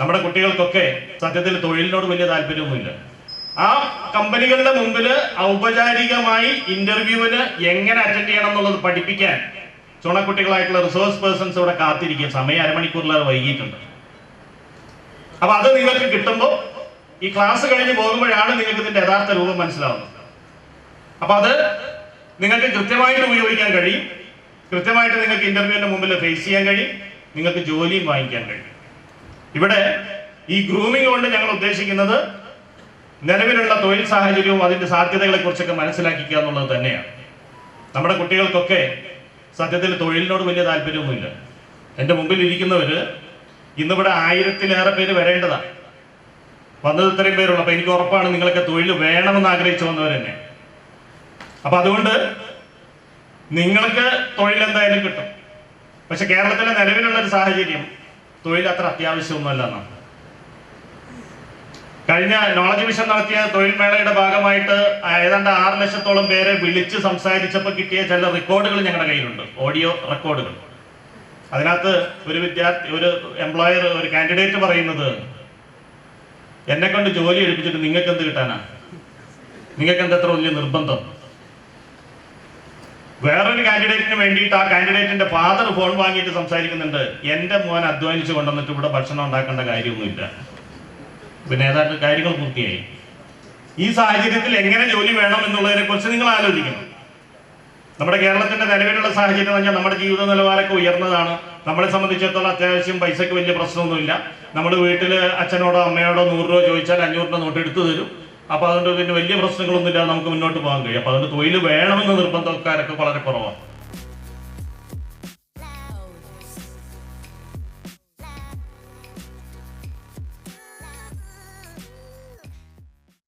നമ്മുടെ കുട്ടികൾക്കൊക്കെ സത്യത്തിൽ തൊഴിലിനോട് വലിയ താല്പര്യമൊന്നുമില്ല. ആ കമ്പനികളുടെ മുമ്പിൽ ഔപചാരികമായി ഇന്റർവ്യൂവിന് എങ്ങനെ അറ്റൻഡ് ചെയ്യണം എന്നുള്ളത് പഠിപ്പിക്കാൻ ചുണക്കുട്ടികളായിട്ടുള്ള റിസോഴ്സ് പേഴ്സൺസ് ഇവിടെ കാത്തിരിക്കും സമയം അരമണിക്കൂറിലേറെ വൈകിട്ടുണ്ട് അപ്പൊ അത് നിങ്ങൾക്ക് കിട്ടുമ്പോൾ ഈ ക്ലാസ് കഴിഞ്ഞ് പോകുമ്പോഴാണ് നിങ്ങൾക്ക് ഇതിന്റെ യഥാർത്ഥ രൂപം മനസ്സിലാവുന്നത്. അപ്പൊ അത് നിങ്ങൾക്ക് കൃത്യമായിട്ട് ഉപയോഗിക്കാൻ കഴിയും. കൃത്യമായിട്ട് നിങ്ങൾക്ക് ഇന്റർവ്യൂവിന്റെ മുമ്പിൽ ഫേസ് ചെയ്യാൻ കഴിയും. നിങ്ങൾക്ക് ജോലിയും വാങ്ങിക്കാൻ കഴിയും. ഇവിടെ ഈ ഗ്രൂമിംഗ് കൊണ്ട് ഞങ്ങൾ ഉദ്ദേശിക്കുന്നത് നിലവിലുള്ള തൊഴിൽ സാഹചര്യവും അതിന്റെ സാധ്യതകളെ കുറിച്ചൊക്കെ മനസ്സിലാക്കിക്കുക എന്നുള്ളത് തന്നെയാണ്. നമ്മുടെ കുട്ടികൾക്കൊക്കെ സത്യത്തിൽ തൊഴിലിനോട് വലിയ താല്പര്യമൊന്നുമില്ല. എന്റെ മുമ്പിൽ ഇരിക്കുന്നവര് ഇന്നിവിടെ ആയിരത്തിലേറെ പേര് വരേണ്ടതാണ്. വന്നത് ഇത്രയും പേരുള്ളൂ. അപ്പൊ എനിക്ക് ഉറപ്പാണ് നിങ്ങളൊക്കെ തൊഴിൽ വേണമെന്ന് ആഗ്രഹിച്ചു വന്നവർ തന്നെ. അപ്പൊ അതുകൊണ്ട് നിങ്ങൾക്ക് തൊഴിൽ എന്തായാലും കിട്ടും. പക്ഷെ കേരളത്തിലെ നിലവിലുള്ള ഒരു സാഹചര്യം തൊഴിൽ അത്ര അത്യാവശ്യമൊന്നുമല്ല എന്നാണ് കഴിഞ്ഞ നോളജ് മിഷൻ നടത്തിയ തൊഴിൽ മേളയുടെ ഭാഗമായിട്ട് ഏതാണ്ട് ആറ് ലക്ഷത്തോളം പേരെ വിളിച്ച് സംസാരിച്ചപ്പോൾ കിട്ടിയ ചില റെക്കോർഡുകൾ ഞങ്ങളുടെ കയ്യിലുണ്ട്. ഓഡിയോ റെക്കോർഡുകൾ അതിനകത്ത് ഒരു വിദ്യാർത്ഥി ഒരു എംപ്ലോയർ ഒരു കാൻഡിഡേറ്റ് പറയുന്നത് എന്നെ കൊണ്ട് ജോലി എടുപ്പിച്ചിട്ട് നിങ്ങൾക്ക് എന്ത് കിട്ടാനാ? നിങ്ങൾക്ക് എന്താ എത്ര വലിയ നിർബന്ധം? വേറൊരു കാൻഡിഡേറ്റിന് വേണ്ടിയിട്ട് ആ കാൻഡിഡേറ്റിന്റെ ഫാദർ ഫോൺ വാങ്ങിയിട്ട് സംസാരിക്കുന്നുണ്ട്. എന്റെ മോൻ അധ്വാനിച്ച് കൊണ്ടുവന്നിട്ട് ഇവിടെ ഭക്ഷണം ഉണ്ടാക്കേണ്ട കാര്യമൊന്നുമില്ല. പിന്നെ ഏതാണ്ട് കാര്യങ്ങൾ പൂർത്തിയായി. ഈ സാഹചര്യത്തിൽ എങ്ങനെ ജോലി വേണം എന്നുള്ളതിനെ കുറിച്ച് നിങ്ങൾ ആലോചിക്കണം. നമ്മുടെ കേരളത്തിന്റെ നിലവിലുള്ള സാഹചര്യം എന്ന് പറഞ്ഞാൽ നമ്മുടെ ജീവിത നിലവാരമൊക്കെ ഉയർന്നതാണ്. നമ്മളെ സംബന്ധിച്ചിടത്തോളം അത്യാവശ്യം പൈസക്ക് വലിയ പ്രശ്നമൊന്നുമില്ല. നമ്മുടെ വീട്ടിൽ അച്ഛനോടോ അമ്മയോടോ നൂറ് രൂപ ചോദിച്ചാൽ അഞ്ഞൂറ് രൂപ നോട്ട് എടുത്തു തരും. അപ്പൊ അതുകൊണ്ട് പിന്നെ വലിയ പ്രശ്നങ്ങളൊന്നുമില്ല നമുക്ക് മുന്നോട്ട് പോകാൻ കഴിയും. അപ്പൊ അതുകൊണ്ട് തൊഴിൽ വേണമെന്ന നിർബന്ധക്കാരൊക്കെ വളരെ കുറവാണ്.